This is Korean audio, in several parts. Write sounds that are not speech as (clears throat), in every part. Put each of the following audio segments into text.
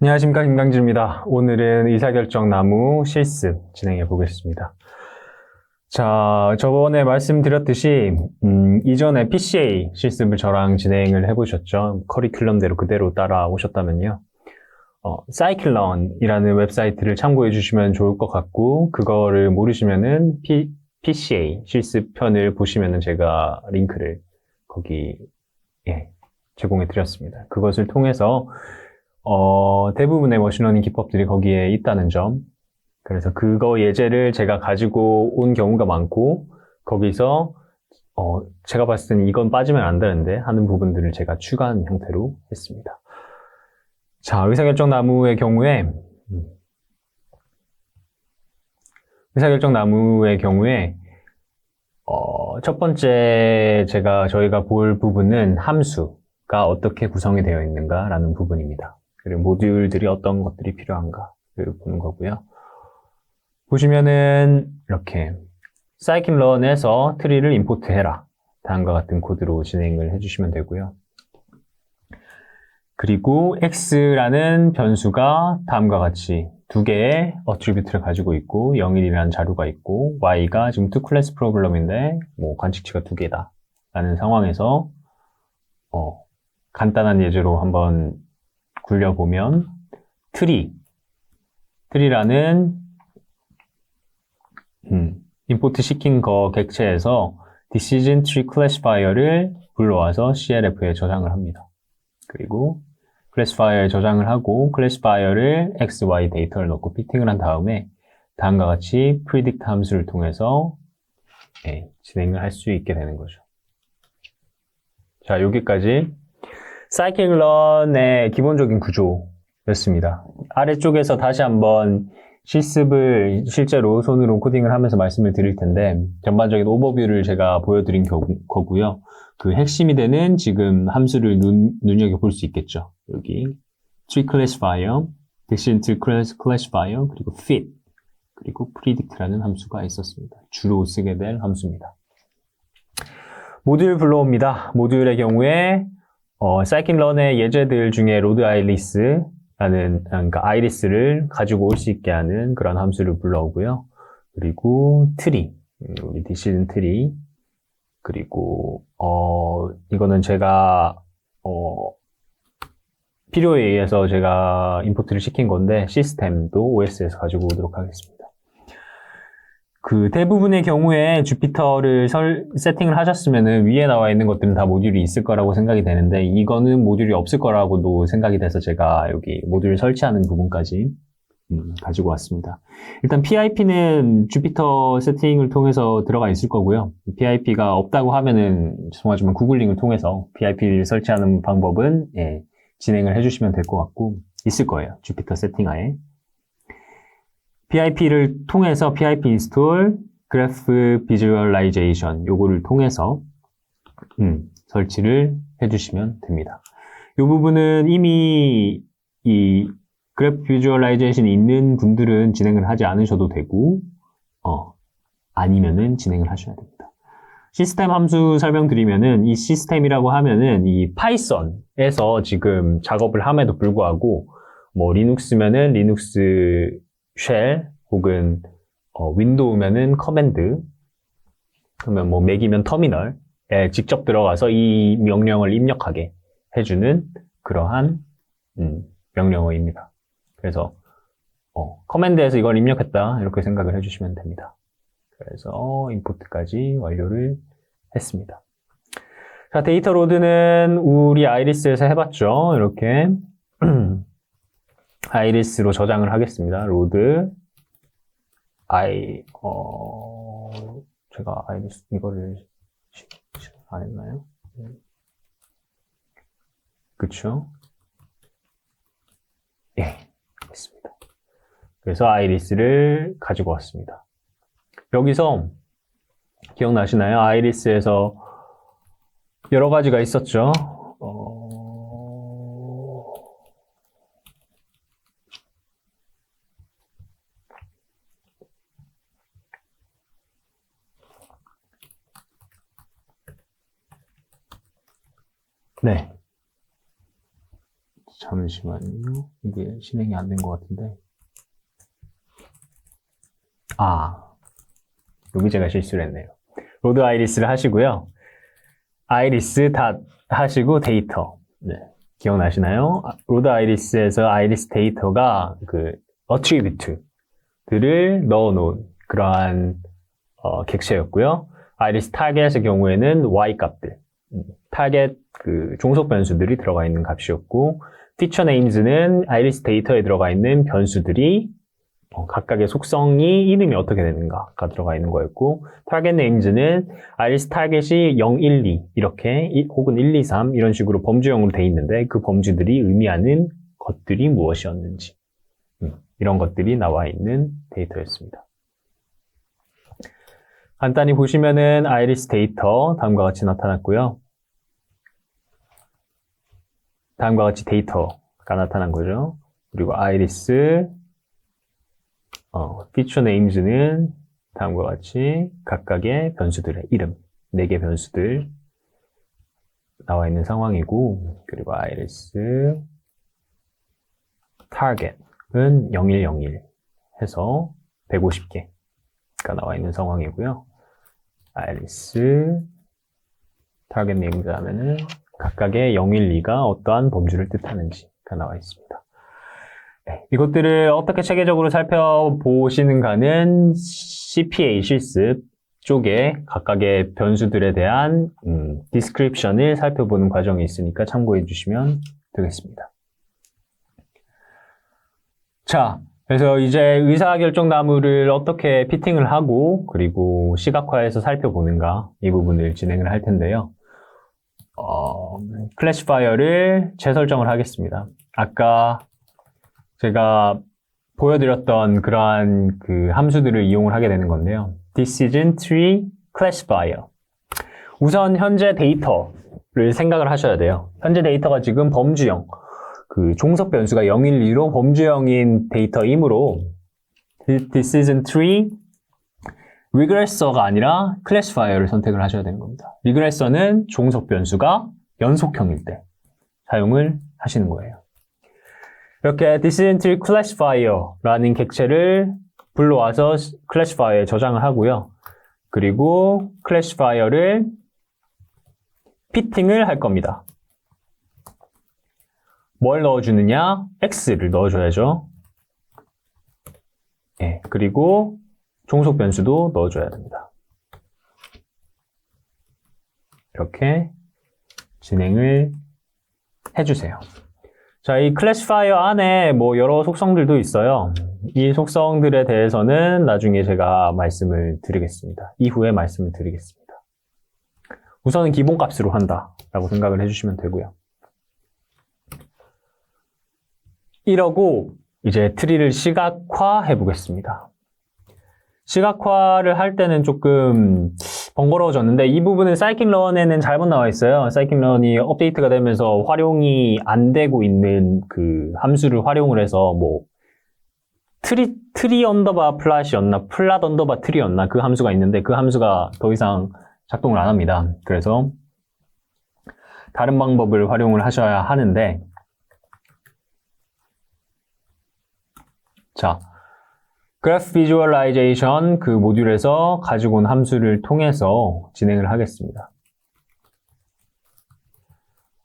안녕하십니까 김강진입니다. 오늘은 의사결정 나무 실습 진행해 보겠습니다. 자, 저번에 말씀드렸듯이 음, 이전에 PCA 실습을 저랑 진행을 해보셨죠. 커리큘럼대로 그대로 따라오셨다면요. 어, 사이클런이라는 웹사이트를 참고해 주시면 좋을 것 같고 그거를 모르시면은 P, PCA 실습편을 보시면은 제가 링크를 거기 예, 제공해 드렸습니다. 그것을 통해서 어, 대부분의 머신러닝 기법들이 거기에 있다는 점. 그래서 그거 예제를 제가 가지고 온 경우가 많고, 거기서, 어, 제가 봤을 때는 이건 빠지면 안 되는데 하는 부분들을 제가 추가한 형태로 했습니다. 자, 의사결정 나무의 경우에, 음, 의사결정 나무의 경우에, 어, 첫 번째 제가 저희가 볼 부분은 함수가 어떻게 구성이 되어 있는가라는 부분입니다. 그리고 모듈들이 어떤 것들이 필요한가를 보는 거고요. 보시면은 이렇게 scikit-learn에서 트리를 임포트해라. 다음과 같은 코드로 진행을 해주시면 되고요. 그리고 x라는 변수가 다음과 같이 두 개의 어트리뷰트를 가지고 있고 01이라는 자료가 있고 y가 지금 two class problem인데 뭐 관측치가 두 개다 라는 상황에서 어, 간단한 예제로 한번 굴려보면 트리 트리라는 음, 임포트 시킨 거 객체에서 decision tree classifier를 불러와서 CLF에 저장을 합니다. 그리고 classifier에 저장을 하고 classifier를 x, y 데이터를 넣고 피팅을 한 다음에 다음과 같이 predict 함수를 통해서 예, 진행을 할 수 있게 되는 거죠. 자, 여기까지 사이클 런의 기본적인 구조였습니다. 아래쪽에서 다시 한번 실습을 실제로 손으로 코딩을 하면서 말씀을 드릴 텐데 전반적인 오버뷰를 제가 보여드린 겨- 거고요. 그 핵심이 되는 지금 함수를 눈, 눈여겨볼 수 있겠죠. 여기 tree classifier, class- classifier, 그리고 fit, 그리고 predict라는 함수가 있었습니다. 주로 쓰게 될 함수입니다. 모듈 불러옵니다. 모듈의 경우에 어, 사이클런의 예제들 중에 로드 아이리스라는 그러니까 아이리스를 가지고 올 수 있게 하는 그런 함수를 불러오고요. 그리고 트리, 음, 우리 디시즌 트리, 그리고 어, 이거는 제가 어, 필요에 의해서 제가 임포트를 시킨 건데 시스템도 OS에서 가지고 오도록 하겠습니다. 그 대부분의 경우에 주피터를 설, 세팅을 하셨으면은 위에 나와 있는 것들은 다 모듈이 있을 거라고 생각이 되는데 이거는 모듈이 없을 거라고도 생각이 돼서 제가 여기 모듈 설치하는 부분까지 음, 가지고 왔습니다. 일단 PIP는 주피터 세팅을 통해서 들어가 있을 거고요. PIP가 없다고 하면은 죄송하지만 구글링을 통해서 PIP를 설치하는 방법은 예, 진행을 해주시면 될 것 같고 있을 거예요. 주피터 세팅하에. PIP를 통해서 PIP 인스톨, 그래프 비주얼라이제이션 요거를 통해서 음, 설치를 해주시면 됩니다. 이 부분은 이미 이 그래프 비주얼라이제이션이 있는 분들은 진행을 하지 않으셔도 되고 어, 아니면은 진행을 하셔야 됩니다. 시스템 함수 설명드리면은 이 시스템이라고 하면은 이 파이썬에서 지금 작업을 함에도 불구하고 뭐 리눅스면은 리눅스 쉘 혹은 어, 윈도우면은 커맨드 그러면 뭐 맥이면 터미널에 직접 들어가서 이 명령을 입력하게 해주는 그러한 음, 명령어입니다. 그래서 어, 커맨드에서 이걸 입력했다 이렇게 생각을 해주시면 됩니다. 그래서 임포트까지 완료를 했습니다. 자 데이터 로드는 우리 아이리스에서 해봤죠. 이렇게 (clears throat) 아이리스로 저장을 하겠습니다. 로드 아이 어 제가 아이리스 이거를 안 했나요? 음. 그쵸? 예, 했습니다. 그래서 아이리스를 가지고 왔습니다. 여기서 기억나시나요? 아이리스에서 여러 가지가 있었죠. 어... 네. 자, 잠시만요. 이게 실행이 안 된 것 같은데. 아, 여기 제가 실수를 했네요. 로드 아이리스를 하시고요. 아이리스 닷 하시고 데이터. 네. 기억나시나요? 아, 로드 아이리스에서 아이리스 데이터가 그 어트리뷰트들을 넣어 놓은 그러한 어, 객체였고요. 아이리스 타겟의 경우에는 y 값들, 음, 타겟 그 종속 변수들이 들어가 있는 값이었고, 피처 네임즈는 아이리스 데이터에 들어가 있는 변수들이 어, 각각의 속성이 이름이 어떻게 되는가가 들어가 있는 거였고, 타겟 네임즈는 아이리스 타겟이 0, 1, 2 이렇게 이- 혹은 1, 2, 3 이런 식으로 범주형으로 돼 있는데 그 범주들이 의미하는 것들이 무엇이었는지 음, 이런 것들이 나와 있는 데이터였습니다. 간단히 보시면은 아이리스 데이터 다음과 같이 나타났고요. 다음과 같이 데이터가 나타난 거죠. 그리고 아이리스 어, 피처 네임즈는 다음과 같이 각각의 변수들의 이름, 4개 변수들 나와 있는 상황이고, 그리고 아이리스 타겟은 0101 해서 150개가 나와 있는 상황이고요. 아이리스 타겟 네임즈 하면은 각각의 012가 어떠한 범주를 뜻하는지가 나와 있습니다. 네, 이것들을 어떻게 체계적으로 살펴보시는 가는 CPA 실습 쪽에 각각의 변수들에 대한 음, 디스크립션을 살펴보는 과정이 있으니까 참고해 주시면 되겠습니다. 자, 그래서 이제 의사결정나무를 어떻게 피팅을 하고 그리고 시각화해서 살펴보는가 이 부분을 진행을 할 텐데요. 어, 클래시파이어를 재설정을 하겠습니다. 아까 제가 보여드렸던 그러한 그 함수들을 이용을 하게 되는 건데요. Decision Tree Classifier. 우선 현재 데이터를 생각을 하셔야 돼요. 현재 데이터가 지금 범주형, 그 종속 변수가 0, 1, 2로 범주형인 데이터이므로 Decision Tree Regressor가 아니라 Classifier를 선택을 하셔야 되는 겁니다. Regressor는 종속 변수가 연속형일 때 사용을 하시는 거예요. 이렇게 Decision Tree Classifier라는 객체를 불러와서 Classifier에 저장을 하고요. 그리고 Classifier를 피팅을 할 겁니다. 뭘 넣어주느냐? X를 넣어줘야죠. 예, 그리고 종속 변수도 넣어줘야 됩니다. 이렇게 진행을 해주세요. 자, 이 클래시파이어 안에 뭐 여러 속성들도 있어요. 이 속성들에 대해서는 나중에 제가 말씀을 드리겠습니다. 이후에 말씀을 드리겠습니다. 우선은 기본값으로 한다라고 생각을 해주시면 되고요. 이러고 이제 트리를 시각화 해 보겠습니다. 시각화를 할 때는 조금 번거로워졌는데 이 부분은 사이클런에는 잘못 나와 있어요. 사이클런이 업데이트가 되면서 활용이 안 되고 있는 그 함수를 활용을 해서 뭐 트리 트리 언더바 플랫이었나 플랫 언더바 트리였나 그 함수가 있는데 그 함수가 더 이상 작동을 안 합니다. 그래서 다른 방법을 활용을 하셔야 하는데 자 그래프 비주얼라이제이션 그 모듈에서 가지고 온 함수를 통해서 진행을 하겠습니다.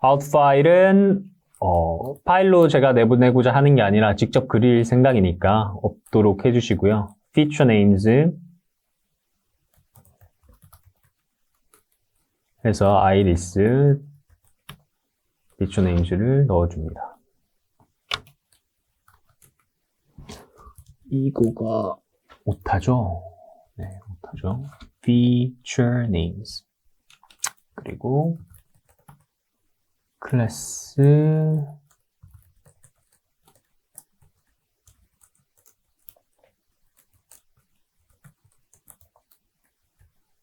out 파일은 어, 파일로 제가 내보내고자 하는 게 아니라 직접 그릴 생각이니까 없도록 해주시고요. feature names 해서 iris feature names를 넣어줍니다. 이거가 오타죠? 네, 오타죠. feature names. 그리고 클래스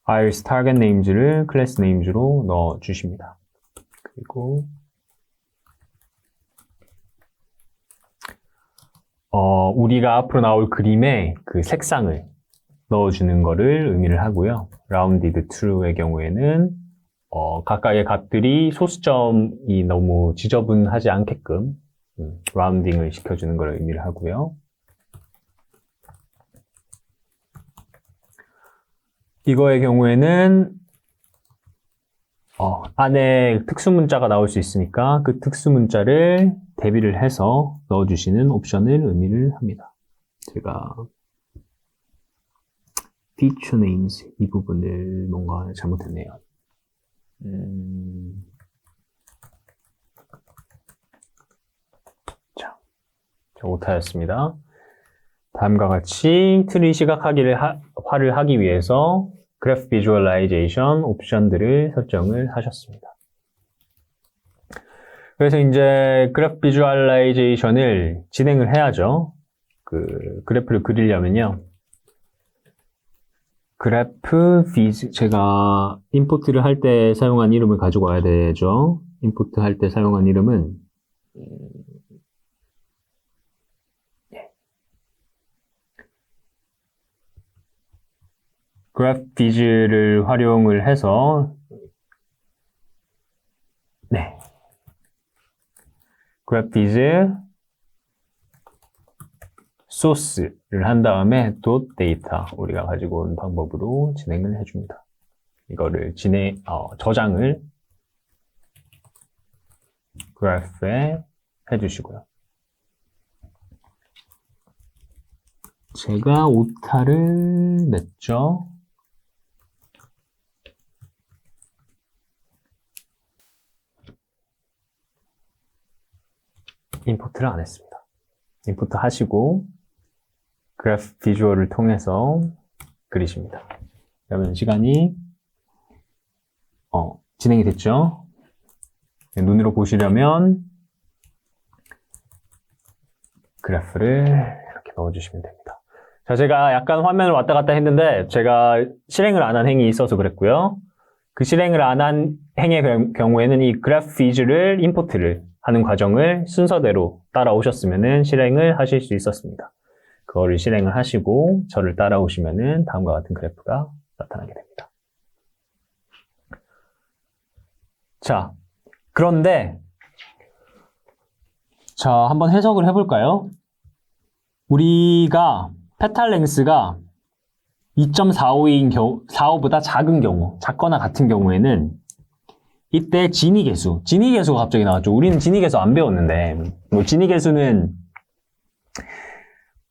iris target names를 클래스 names로 넣어 주십니다. 그리고 어, 우리가 앞으로 나올 그림에 그 색상을 넣어주는 거를 의미를 하고요. rounded true의 경우에는 어, 각각의 값들이 소수점이 너무 지저분하지 않게끔 음, 라운딩을 시켜주는 걸 의미를 하고요. 이거의 경우에는 어, 안에 특수 문자가 나올 수 있으니까 그 특수 문자를 대비를 해서 넣어주시는 옵션을 의미를 합니다. 제가 feature names 이 부분을 뭔가 잘못했네요. 음, 자, 자, 오타였습니다. 다음과 같이 트리 시각하기를 하, 화를 하기 위해서 그래프 비주얼라이제이션 옵션들을 설정을 하셨습니다. 그래서 이제 그래프 비주얼라이제이션을 진행을 해야죠. 그 그래프를 그리려면요. 그래프 비즈 제가 임포트를 할 때 사용한 이름을 가지고 와야 되죠. 임포트 할 때 사용한 이름은 그래프 비즈를 활용을 해서 네 비즈 소스를 한 다음에 도 데이터 우리가 가지고 온 방법으로 진행을 해줍니다. 이거를 진행 어, 저장을 그래프에 해주시고요. 제가 오타를 냈죠. 임포트를 안 했습니다. 임포트 하시고 그래프 비주얼을 통해서 그리십니다. 그러면 시간이 어, 진행이 됐죠? 네, 눈으로 보시려면 그래프를 이렇게 넣어주시면 됩니다. 자, 제가 약간 화면을 왔다 갔다 했는데 제가 실행을 안 한 행이 있어서 그랬고요. 그 실행을 안 한 행의 경우- 경우에는 이 그래프 비즈를 임포트를 하는 과정을 순서대로 따라오셨으면 실행을 하실 수 있었습니다. 그거를 실행을 하시고 저를 따라오시면 다음과 같은 그래프가 나타나게 됩니다. 자, 그런데 자, 한번 해석을 해볼까요? 우리가 페탈 랭스가 2.45인 경우, 45보다 작은 경우, 작거나 같은 경우에는 이때 진위 계수, 진위 계수가 갑자기 나왔죠. 우리는 진위 계수 안 배웠는데, 뭐 진위 계수는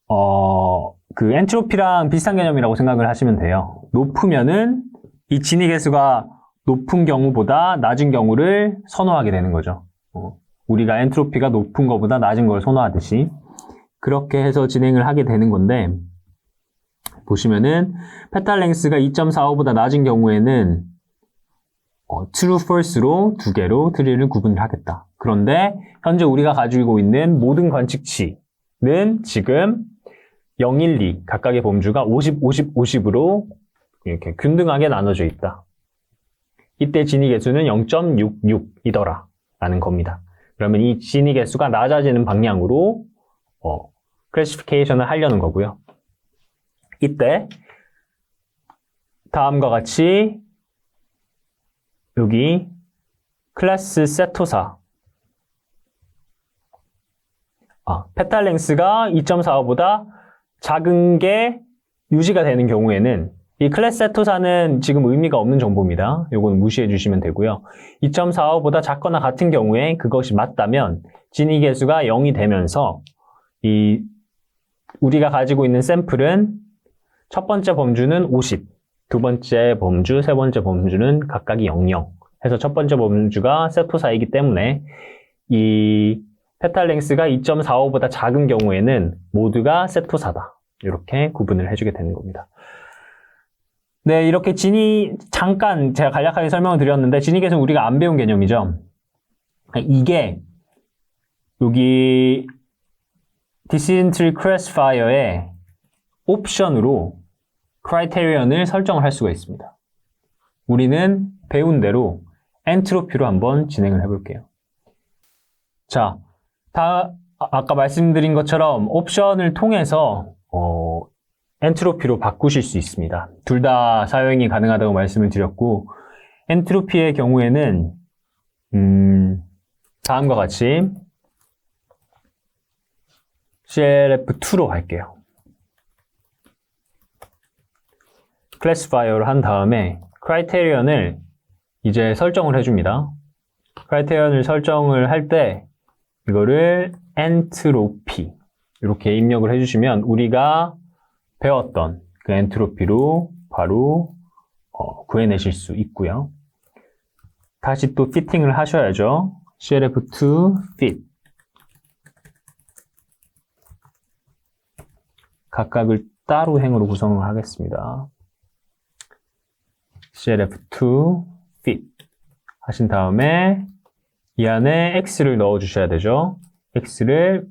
어, 그 엔트로피랑 비슷한 개념이라고 생각을 하시면 돼요. 높으면은 이 진위 계수가 높은 경우보다 낮은 경우를 선호하게 되는 거죠. 어, 우리가 엔트로피가 높은 것보다 낮은 걸 선호하듯이 그렇게 해서 진행을 하게 되는 건데 보시면은 페탈 랭스가 2.45보다 낮은 경우에는 어, true, false로 두 개로 트리를 구분을 하겠다. 그런데 현재 우리가 가지고 있는 모든 관측치는 지금 0, 1, 2 각각의 범주가 50, 50, 50으로 이렇게 균등하게 나눠져 있다. 이때 진위 개수는 0.66이더라 라는 겁니다. 그러면 이 진위 개수가 낮아지는 방향으로 어, 클래시피케이션을 하려는 거고요. 이때 다음과 같이 여기 클래스 세토사 아, 페탈 랭스가 2.45보다 작은 게 유지가 되는 경우에는 이 클래스 세토사는 지금 의미가 없는 정보입니다. 요건 무시해 주시면 되고요. 2.45보다 작거나 같은 경우에 그것이 맞다면 진위 계수가 0이 되면서 이 우리가 가지고 있는 샘플은 첫 번째 범주는 50, 두 번째 범주, 세 번째 범주는 각각이 00 해서 첫 번째 범주가 세토사이기 때문에 이 페탈 랭스가 2.45보다 작은 경우에는 모두가 세토사다. 이렇게 구분을 해주게 되는 겁니다. 네, 이렇게 진위, 잠깐 제가 간략하게 설명을 드렸는데, 진위 계수는 우리가 안 배운 개념이죠. 이게, 여기, Decision Tree Classifier의 옵션으로 크라이테리언을 설정을 할 수가 있습니다. 우리는 배운 대로 엔트로피로 한번 진행을 해볼게요. 자, 다 아- 아까 말씀드린 것처럼 옵션을 통해서 어, 엔트로피로 바꾸실 수 있습니다. 둘 다 사용이 가능하다고 말씀을 드렸고 엔트로피의 경우에는 음, 다음과 같이 CLF2로 갈게요. 클래시파이어를 한 다음에 크라이테리언을 이제 설정을 해줍니다. 크라이테리언을 설정을 할 때 이거를 엔트로피 이렇게 입력을 해주시면 우리가 배웠던 그 엔트로피로 바로 어, 구해내실 수 있고요. 다시 또 피팅을 하셔야죠. CLF2 fit 각각을 따로 행으로 구성을 하겠습니다. CLF2 fit 하신 다음에 이 안에 x를 넣어 주셔야 되죠. x를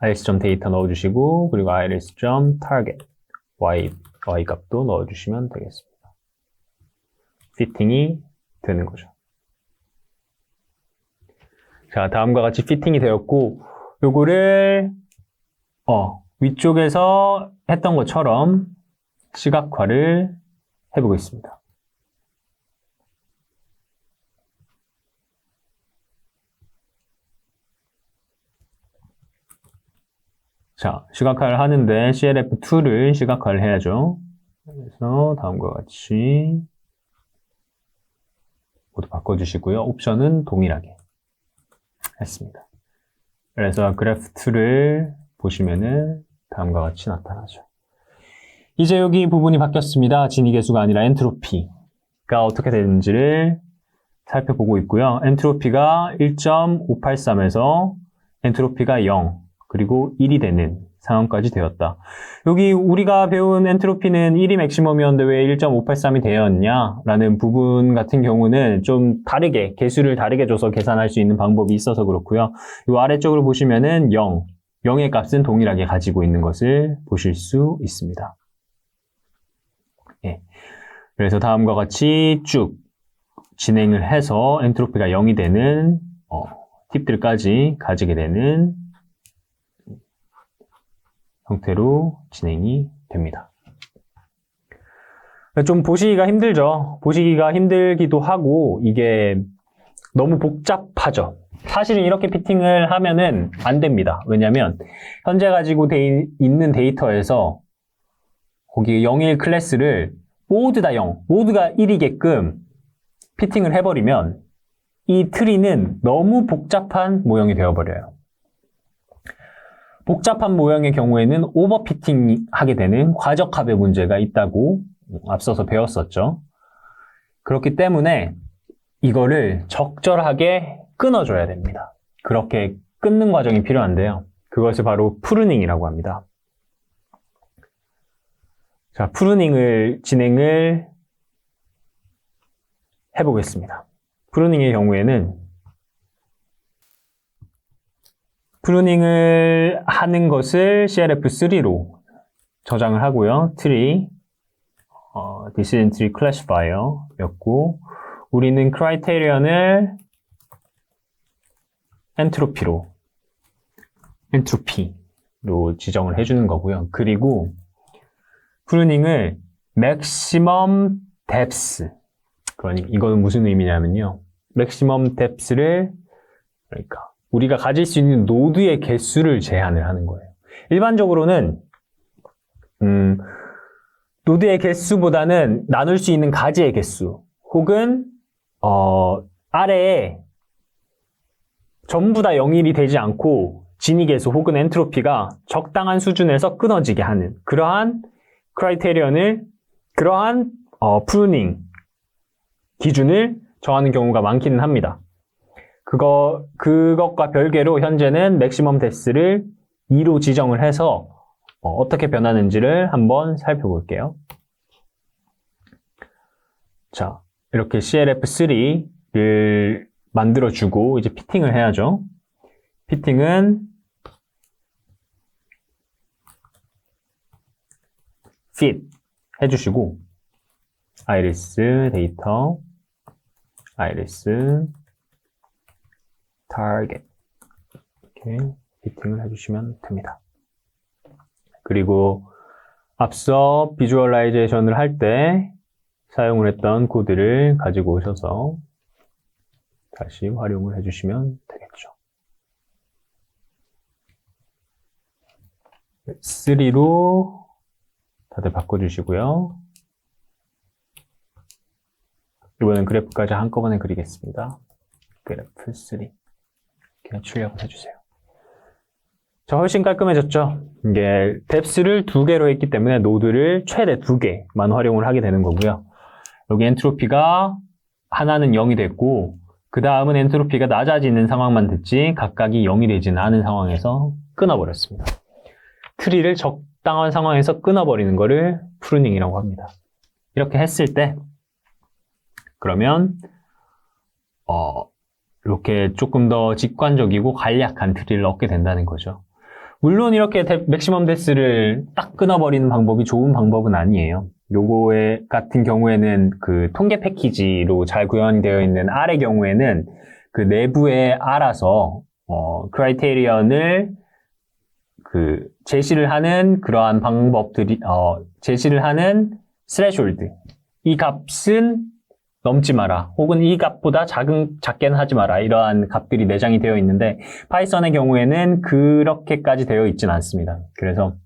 iris.data 넣어 주시고 그리고 iris.target y y 값도 넣어 주시면 되겠습니다. 피팅이 되는 거죠. 자, 다음과 같이 피팅이 되었고 요거를 어, 위쪽에서 했던 것처럼 시각화를 해보겠습니다. 자, 시각화를 하는데 CLF2를 시각화를 해야죠. 그래서 다음과 같이 모두 바꿔주시고요. 옵션은 동일하게 했습니다. 그래서 그래프2를 보시면은 다음과 같이 나타나죠. 이제 여기 부분이 바뀌었습니다. 진위계수가 아니라 엔트로피가 어떻게 되는지를 살펴보고 있고요. 엔트로피가 1.583에서 엔트로피가 0, 그리고 1이 되는 상황까지 되었다. 여기 우리가 배운 엔트로피는 1이 맥시멈이었는데 왜 1.583이 되었냐? 라는 부분 같은 경우는 좀 다르게, 개수를 다르게 줘서 계산할 수 있는 방법이 있어서 그렇고요. 이 아래쪽으로 보시면은 0, 0의 값은 동일하게 가지고 있는 것을 보실 수 있습니다. 예. 그래서 다음과 같이 쭉 진행을 해서 엔트로피가 0이 되는 어, 팁들까지 가지게 되는 형태로 진행이 됩니다. 좀 보시기가 힘들죠. 보시기가 힘들기도 하고 이게 너무 복잡하죠. 사실은 이렇게 피팅을 하면은 안 됩니다. 왜냐면 현재 가지고 데 있는 데이터에서 거기 01 클래스를 모두 다 0, 모두가 1이게끔 피팅을 해버리면 이 트리는 너무 복잡한 모형이 되어버려요. 복잡한 모형의 경우에는 오버피팅 하게 되는 과적합의 문제가 있다고 앞서서 배웠었죠. 그렇기 때문에 이거를 적절하게 끊어줘야 됩니다. 그렇게 끊는 과정이 필요한데요. 그것을 바로 프루닝이라고 합니다. 자, 프루닝을 진행을 해보겠습니다. 프루닝의 경우에는 프루닝을 하는 것을 CRF3로 저장을 하고요. 트리, 어, tree classifier였고, 우리는 크라이테리언을 엔트로피로, 엔트로피로 지정을 해주는 거고요. 그리고 프루닝을 maximum depth, 그러니 이거는 무슨 의미냐면요. maximum depth를 그러니까 우리가 가질 수 있는 노드의 개수를 제한을 하는 거예요. 일반적으로는 음, 노드의 개수보다는 나눌 수 있는 가지의 개수 혹은 어, 아래에 전부 다 0일이 되지 않고 진위계수 혹은 엔트로피가 적당한 수준에서 끊어지게 하는 그러한 크라이테리언을 그러한 어, 프루닝 기준을 정하는 경우가 많기는 합니다. 그거, 그것과 별개로 현재는 맥시멈 데스를 2로 지정을 해서 어, 떻게 변하는지를 한번 살펴볼게요. 자, 이렇게 CLF3를 만들어주고 이제 피팅을 해야죠. 피팅은 fit 해주시고 아이리스 데이터 아이리스 target 이렇게 피팅을 해주시면 됩니다. 그리고 앞서 비주얼라이제이션을 할 때 사용을 했던 코드를 가지고 오셔서 다시 활용을 해주시면 되겠죠. 3로 다들 바꿔주시고요. 이번엔 그래프까지 한꺼번에 그리겠습니다. 그래프 3. 이렇게 출력을 해주세요. 자, 훨씬 깔끔해졌죠? 이게 뎁스를 두 개로 했기 때문에 노드를 최대 두 개만 활용을 하게 되는 거고요. 여기 엔트로피가 하나는 0이 됐고, 그 다음은 엔트로피가 낮아지는 상황만 됐지, 각각이 0이 되지는 않은 상황에서 끊어버렸습니다. 트리를 적 당한 상황에서 끊어버리는 거를 프루닝이라고 합니다. 이렇게 했을 때, 그러면, 어, 이렇게 조금 더 직관적이고 간략한 트리를 얻게 된다는 거죠. 물론 이렇게 데- 맥시멈 데스를 딱 끊어버리는 방법이 좋은 방법은 아니에요. 요거에 같은 경우에는 그 통계 패키지로 잘 구현이 되어 있는 R의 경우에는 그 내부에 알아서 어, 크라이테리언을 그 제시를 하는 그러한 방법들이 어, 제시를 하는 스레숄드 이 값은 넘지 마라 혹은 이 값보다 작은 작게는 하지 마라 이러한 값들이 내장이 되어 있는데 파이썬의 경우에는 그렇게까지 되어 있진 않습니다. 그래서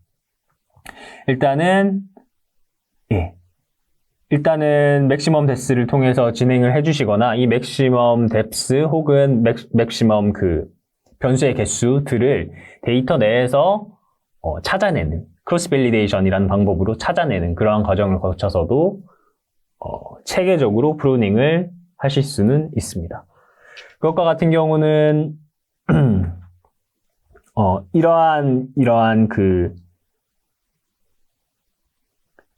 일단은 예. 일단은 맥시멈 데스를 통해서 진행을 해주시거나 이 맥시멈 뎁스 혹은 맥, 맥시멈 그 변수의 개수들을 데이터 내에서 어, 찾아내는 크로스 밸리데이션이라는 방법으로 찾아내는 그러한 과정을 거쳐서도 어, 체계적으로 프로닝을 하실 수는 있습니다. 그것과 같은 경우는 (clears throat) 어, 이러한 이러한 그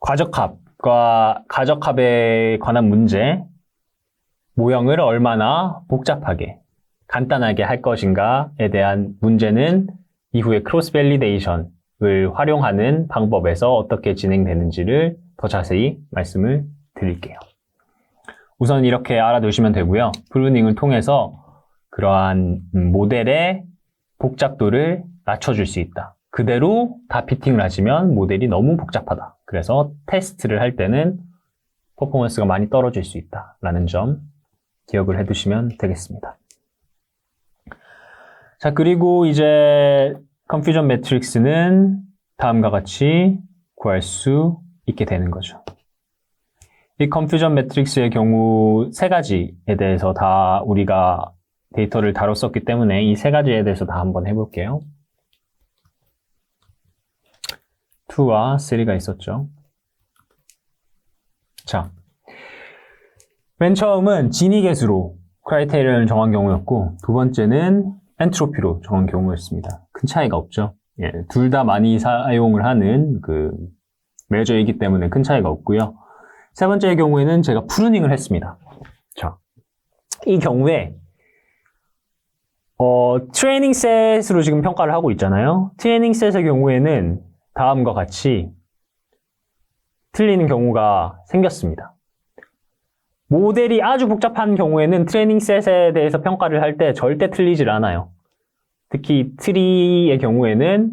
과적합과 가적합에 관한 문제 모형을 얼마나 복잡하게 간단하게 할 것인가에 대한 문제는 이후에 크로스 밸리데이션을 활용하는 방법에서 어떻게 진행되는지를 더 자세히 말씀을 드릴게요. 우선 이렇게 알아두시면 되고요. 프루닝을 통해서 그러한 음, 모델의 복잡도를 낮춰줄 수 있다. 그대로 다 피팅을 하시면 모델이 너무 복잡하다. 그래서 테스트를 할 때는 퍼포먼스가 많이 떨어질 수 있다라는 점 기억을 해두시면 되겠습니다. 자, 그리고 이제 컨퓨전 매트릭스는 다음과 같이 구할 수 있게 되는 거죠. 이 컨퓨전 매트릭스의 경우 세 가지에 대해서 다 우리가 데이터를 다뤘었기 때문에 이 세 가지에 대해서 다 한번 해볼게요. 2와 3가 있었죠. 자, 맨 처음은 진위 계수로 크라이테리언을 정한 경우였고 두 번째는 엔트로피로 정한 경우였습니다. 큰 차이가 없죠. 예, 둘 다 많이 사용을 하는 그 메저이기 때문에 큰 차이가 없고요. 세 번째의 경우에는 제가 프루닝을 했습니다. 자, 이 경우에 어, 트레이닝 셋으로 지금 평가를 하고 있잖아요. 트레이닝 셋의 경우에는 다음과 같이 틀리는 경우가 생겼습니다. 모델이 아주 복잡한 경우에는 트레이닝 셋에 대해서 평가를 할 때 절대 틀리질 않아요. 특히 트리의 경우에는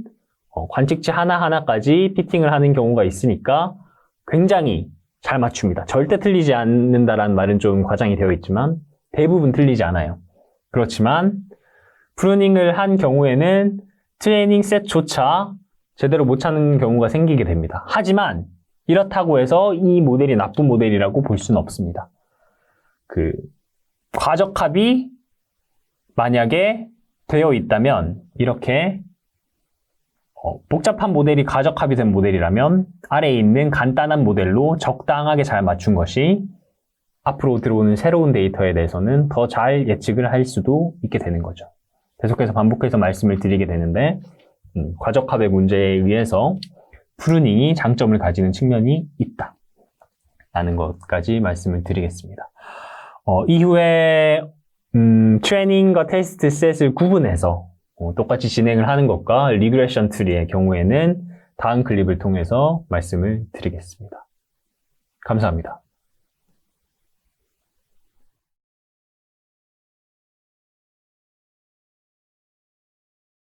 어, 관측지 하나하나까지 피팅을 하는 경우가 있으니까 굉장히 잘 맞춥니다. 절대 틀리지 않는다라는 말은 좀 과장이 되어 있지만 대부분 틀리지 않아요. 그렇지만 프루닝을 한 경우에는 트레이닝 셋조차 제대로 못 찾는 경우가 생기게 됩니다. 하지만 이렇다고 해서 이 모델이 나쁜 모델이라고 볼 수는 없습니다. 그 과적합이 만약에 되어 있다면 이렇게 어, 복잡한 모델이 가적합이 된 모델이라면 아래에 있는 간단한 모델로 적당하게 잘 맞춘 것이 앞으로 들어오는 새로운 데이터에 대해서는 더 잘 예측을 할 수도 있게 되는 거죠. 계속해서 반복해서 말씀을 드리게 되는데 음, 과적합의 문제에 의해서 프루닝이 장점을 가지는 측면이 있다. 라는 것까지 말씀을 드리겠습니다. 어, 이후에 음, 트레이닝과 테스트 셋을 구분해서 어, 똑같이 진행을 하는 것과 리그레션 트리의 경우에는 다음 클립을 통해서 말씀을 드리겠습니다. 감사합니다.